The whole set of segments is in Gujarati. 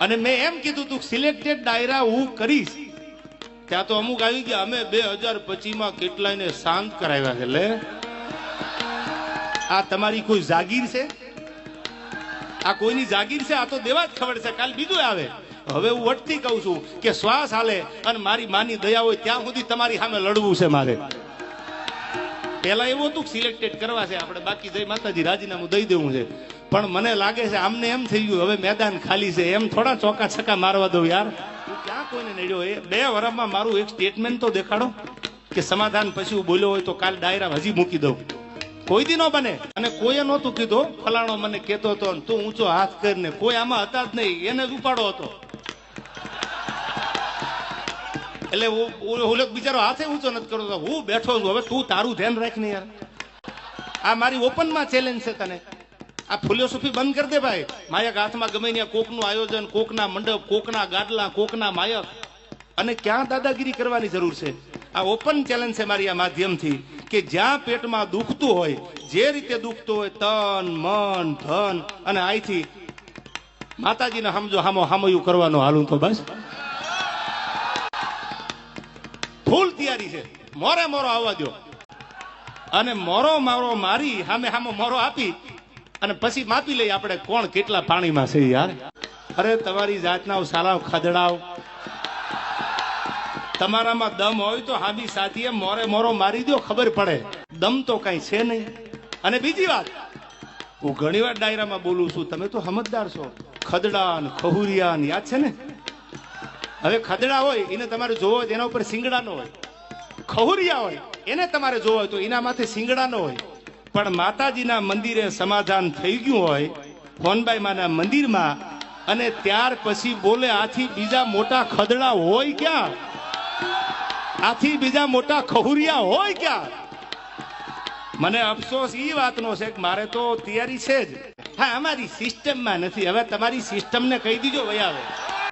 અને મેં એમ કીધું તું સિલેક્ટેડ ડાયરા, હું કરીશ. ત્યાં તો અમુક આવી ગયા, અમે બે હજાર પચીમાં કેટલાયને શાંત કરાવ્યા છે, લે. આ તમારી કોઈ જાગીર છે? આ કોઈની જાગીર છે? આ તો દેવા જ ખબર છે, કાલ બીજું આવે. હવે હું વટતી કહું છું કે શ્વાસ હાલે અને મારી માની દયા હોય ત્યાં સુધી તમારી સામે લડવું છે મારે. પેલા એવું હતું સિલેક્ટેડ કરવા છે, આપણે બાકી જય માતાજી, રાજીનામું દઈ દેવું છે. પણ મને લાગે છે આમને એમ થઈ ગયું, હવે મેદાન ખાલી છે. એમ થોડા ચોકા છક્કા મારવા દઉં યાર. હું ક્યાં કોઈને નડ્યો? એ બે વર્ષમાં મારું એક સ્ટેટમેન્ટ તો દેખાડો, કે સમાધાન પછી હું બોલ્યો હોય તો કાલ ડાયરા હજી મૂકી દઉં. કોઈ દી ન બને. અને કોઈએ નહોતું કીધું, ફલાણો મને કહેતો હતો તું ઊંચો હાથ કરીને. કોઈ આમાં હતા જ નહીં, એને જ ઉપાડો હતો. એટલે ઓલો બિચારો હાથે ઊંચો નથી કરતો હું બેઠો છું. હવે તું તારું ધ્યાન રાખ ને યાર. આ મારી ઓપનમાં ચેલેન્જ છે તને. આ ફિલોસોફી બંધ કરી દે ભાઈ. માયક હાથમાં ગમે ત્યાં કોકનું આયોજન, કોકના મંડપ, કોકના ગાડલા કોકના માયક. અને ક્યાં દાદાગીરી કરવાની જરૂર છે? આ ઓપન ચેલેન્જ છે મારી આ માધ્યમથી કે જ્યાં પેટમાં દુખતું હોય, જે રીતે દુખતું હોય, તન, મન, ધન અને અહીંથી માતાજીને સમજો હામો હામયું કરવાનો હાલું તો બસ. ફૂલ તૈયારી છે. મોરે મોરો આવવા દો અને મોરો મારો મારી સામે સામો મોરો આપી અને પછી માપી લઈએ આપણે કોણ કેટલા પાણીમાં છે યાર? અરે, તમારી જાતના સાલાવ ખદડાવ તમારામાં દમ હોય તો હાબી સાથીએ મોરે મોરો મારી દો ખબર પડે. દમ તો કઈ છે નહીં. અને બીજી વાત, હું ઘણી વાર ડાયરામાં બોલું છું, તમે તો સમજદાર છો. ખદડા ખહુરિયાન ખહુરિયા યાદ છે ને? હવે ખદડા હોય, એને તમારે જોવો હોય એના ઉપર સિંગડાનો હોય. ખહુરિયા હોય, એને તમારે જોવો હોય તો એના માથે સિંગડાનો હોય. પણ માતાજીના મંદિરે સમાધાન થઈ ગયું હોય ફોનબાઈ માના મંદિરમાં, અને ત્યાર પછી બોલે, આથી બીજા મોટા ખદડા હોય ક્યાં? આથી બીજા મોટા ખહુરિયા હોય ક્યાં? મને અફસોસ એ વાતનો છે કે મારે તો તૈયારી છે જ. હા, અમારી સિસ્ટમમાં નથી. હવે તમારી સિસ્ટમને કહી દીજો વયા આવે.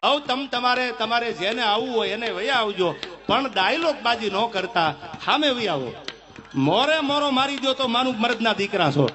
હવે, તમ તમારે તમારે જેને આવવું હોય એને વયા આવજો. પણ ડાયલોગ બાજી ન કરતા. સામે વયા આવો. મોરે મોરો મારી દો તો માનું મરદના દીકરા છો.